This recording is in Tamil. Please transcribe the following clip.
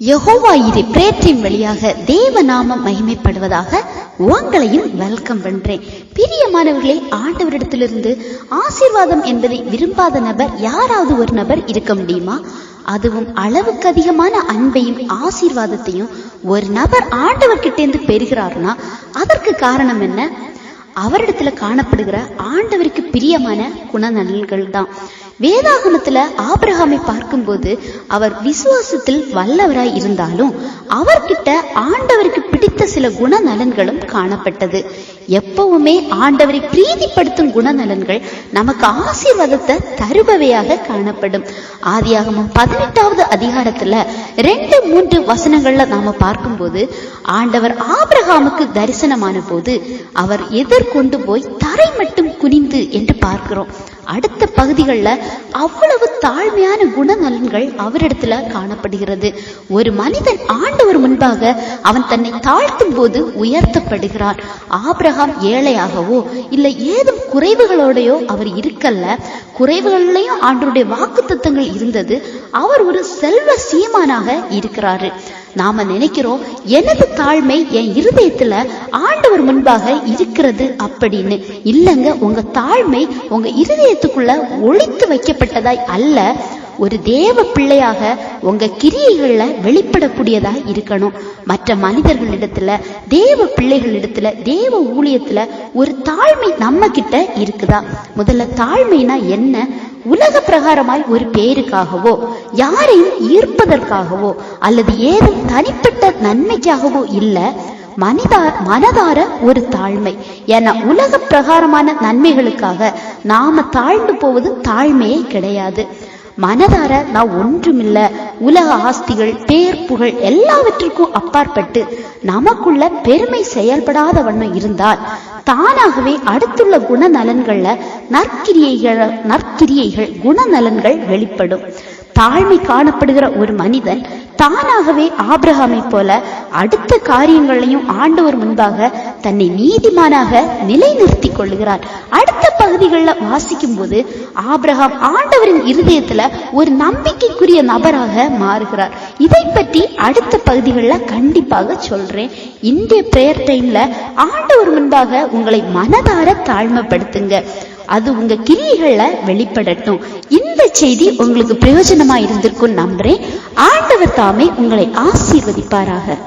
யகோவா இது பிரேற்றின் வழியாக தேவநாமம் மகிமைப்படுவதாக உங்களையும் வெல்கம் பண்றேன். பிரியமானவர்களே ஆண்டவரிடத்திலிருந்து ஆசீர்வாதம் என்பதை விரும்பாத நபர் யாராவது ஒரு நபர் இருக்க முடியுமா? அதுவும் அளவுக்கு அதிகமான அன்பையும் ஆசீர்வாதத்தையும் ஒரு நபர் ஆண்டவர்கிட்டேருந்து பெறுகிறார்னா? அதற்கு காரணம் என்ன? அவரிடத்துல காணப்படுகிற ஆண்டவருக்கு பிரியமான குணநலன்கள் தான் வேதாகமத்துல ஆபிரகாமை பார்க்கும்போது அவர் விசுவாசத்தில் வல்லவராய் இருந்தாலும் அவர்கிட்ட ஆண்டவருக்கு பிடித்த சில குணநலன்களும் காணப்பட்டது. எப்பவுமே ஆண்டவரை பிரீதிப்படுத்தும் குணநலன்கள் நமக்கு ஆசீர்வாதத்தை தருபவையாக காணப்படும். ஆதியாகமும் பதினெட்டாவது அதிகாரத்துல ரெண்டு மூன்று வசனங்கள்ல நாம பார்க்கும்போது ஆண்டவர் ஆபிரகாமுக்கு தரிசனமான போது அவர் எதிர்கொண்டு போய் தரை மட்டும் குனிந்து என்று பார்க்கிறோம். அடுத்த பகுதிகளில் அவ்வளவு தாழ்மையான குணநலன்கள் அவரிடத்துல காணப்படுகிறது. ஒரு மனிதன் ஆண்டவர் முன்பாக அவன் தன்னை தாழ்த்தும் போது உயர்த்தப்படுகிறான். ஆபிரகாம் ஏழையாகவோ இல்லை ஏதும் குறைவுகளோடையோ அவர் இருக்கல்ல. குறைவுகள்லையும் ஆண்டருடைய வாக்கு இருந்தது. அவர் ஒரு செல்வ சீமானாக இருக்கிறாரு. நாம நினைக்கிறோம் எனது தாழ்மை என் இருதயத்துல ஆண்டவர் முன்பாக இருக்கிறது அப்படின்னு. இல்லைங்க உங்க தாழ்மை உங்க இருதயத்துக்குள்ள ஒழித்து வைக்கப்பட்டதாய் அல்ல. ஒரு தேவ பிள்ளையாக உங்க கிரியைகள்ல வெளிப்படக்கூடியதா இருக்கணும். மற்ற மனிதர்களிடத்துல தேவ பிள்ளைகளிடத்துல தேவ ஊழியத்துல ஒரு தாழ்மை நம்ம கிட்ட இருக்குதா? முதல்ல தாழ்மைனா என்ன? உலக பிரகாரமாய் ஒரு பேருக்காகவோ யாரையும் ஈர்ப்பதற்காகவோ அல்லது ஏதும் தனிப்பட்ட நன்மைக்காகவோ இல்ல மனிதா மனதார ஒரு தாழ்மை. ஏன்னா உலக பிரகாரமான நன்மைகளுக்காக நாம தாழ்ந்து போவது தாழ்மையே கிடையாது. மனதார நான் ஒன்றுமில்ல. உலக ஆஸ்திகள் பேர் புகழ் எல்லாவற்றிற்கும் அப்பாற்பட்டு நமக்குள்ள பெருமை செயல்படாத வண்ணம் இருந்தால் தானாகவே அடுத்துள்ள குணநலன்கள்ல நற்கிரியைகள் நற்கிரியைகள் குணநலன்கள் வெளிப்படும். தாழ்மை காணப்படுகிற ஒரு மனிதன் தானாகவே ஆபிரகாமை போல அடுத்த காரியங்களையும் ஆண்டவர் முன்பாக தன்னை நீதிமானாக நிலைநிறுத்திக் கொள்கிறார் அடுத்த பகுதிகளில் வாசிக்கும் போது ஆபிரகாம் ஆண்டவரின் இருதயத்துல ஒரு நம்பிக்கைக்குரிய நபராக மாறுகிறார். இதை பற்றி அடுத்த பகுதிகளில் கண்டிப்பாக சொல்றேன். இந்திய பிரேயர் டைம்ல ஆண்டவர் முன்பாக உங்களை மனதார தாழ்மைப்படுத்துங்க. அது உங்க கிரியைகள்ல வெளிப்படட்டும். இந்த செய்தி உங்களுக்கு பிரயோஜனமா இருந்திருக்கும் நம்புறேன். ஆண்டவர் தாமே உங்களை ஆசீர்வதிப்பாராக.